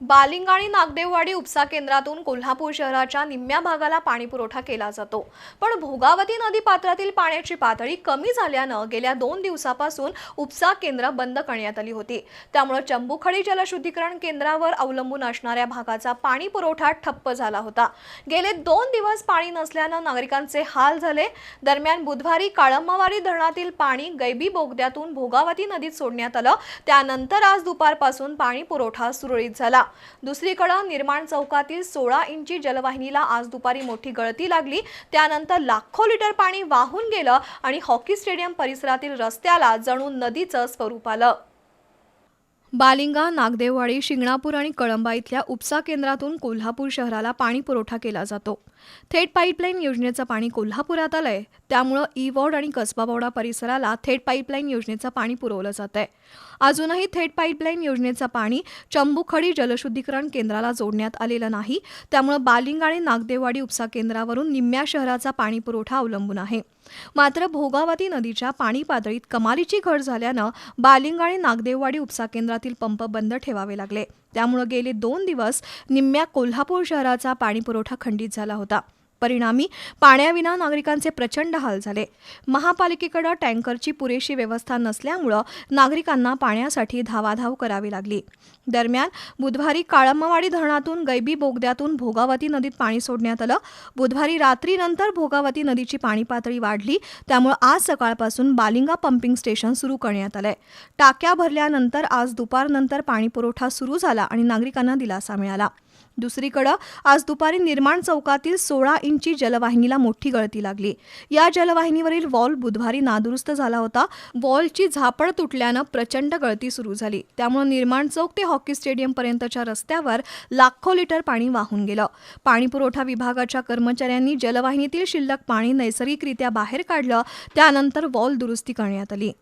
Bowling आणि नागदेववाडी उपसा केंद्रातून कोल्हापूर शहराच्या निम्म्या भागाला पाणी पुरवठा केला जातो. पण भोगावती नदी पात्रातील पाण्याची पातळी कमी झाल्यानं गेल्या दोन दिवसापासून उपसा केंद्र बंद करण्यात आली होती. त्यामुळे चंबुखडी जलशुद्धीकरण केंद्रावर अवलंबून असणाऱ्या भागाचा पाणी पुरवठा ठप्प झाला होता. गेले दोन दिवस पाणी नसल्यानं नागरिकांचे हाल झाले. दरम्यान बुधवारी काळंबावाडी धरणातील पाणी गैबी बोगद्यातून भोगावती नदीत सोडण्यात आलं. त्यानंतर आज दुपारपासून पाणी पुरवठा सुरळीत झाला. दुसरीकडं निर्माण चौकातील सोळा इंची जलवाहिनीला आज दुपारी मोठी गळती लागली. त्यानंतर लाखो लिटर पाणी वाहून गेलं आणि हॉकी स्टेडियम परिसरातील रस्त्याला जणू नदीचं स्वरूप आलं. बालिंगा नागदेववाडी शिंगणापूर आणि कळंबा इथल्या उपसा केंद्रातून कोल्हापूर शहराला पाणी पुरवठा केला जातो. थेट पाईपलाईन योजनेचं पाणी कोल्हापुरात आलंय. त्यामुळं ई वॉर्ड आणि कसबावडा परिसराला थेट पाईपलाईन योजनेचं पाणी पुरवलं जात आहे अजूनही थेट पाईपलाईन योजनेचं पाणी चंबुखडी जलशुद्धीकरण केंद्राला जोडण्यात आलेलं नाही. त्यामुळं बालिंगा आणि नागदेववाडी उपसा केंद्रावरून निम्म्या शहराचा पाणी पुरवठा अवलंबून आहे. मात्र भोगावती नदीच्या पाणी पातळीत कमालीची घट झाल्यानं बालिंगा आणि नागदेववाडी उपसा शहरातील पंप बंद ठेवावे लागले. त्यामुळे गेले दोन दिवस निम्म्या कोल्हापूर शहराचा पाणीपुरवठा खंडित झाला होता. परिणामी पाण्याविना नागरिकांचे प्रचंड हाल झाले. महापालिकेकडे टँकरची पुरेशी व्यवस्था नसल्यामुळं नागरिकांना पाण्यासाठी धावाधाव करावी लागली. दरम्यान बुधवारी काळंबवाडी धरणातून गैबी बोगद्यातून भोगावती नदीत पाणी सोडण्यात आलं. बुधवारी रात्रीनंतर भोगावती नदीची पाणी पातळी वाढली. त्यामुळे आज सकाळपासून बालिंगा पंपिंग स्टेशन सुरू करण्यात आलंय. टाक्या भरल्यानंतर आज दुपारनंतर पाणीपुरवठा सुरू झाला आणि नागरिकांना दिलासा मिळाला. दुसरीकडे आज दुपारी निर्माण चौकातील सोळा इंची जलवाहिनीला मोठी गळती लागली. या जलवाहिनीवरील वॉल बुधवारी नादुरुस्त झाला होता. वॉलची झापड तुटल्यानं प्रचंड गळती सुरू झाली. त्यामुळे निर्माण चौक ते हॉकी स्टेडियम पर्यंतच्या रस्त्यावर लाखो लिटर पाणी वाहून गेलं. पाणी पुरवठा विभागाच्या कर्मचाऱ्यांनी जलवाहिनीतील शिल्लक पाणी नैसर्गिकरित्या बाहेर काढलं. त्यानंतर वॉल दुरुस्ती करण्यात आली.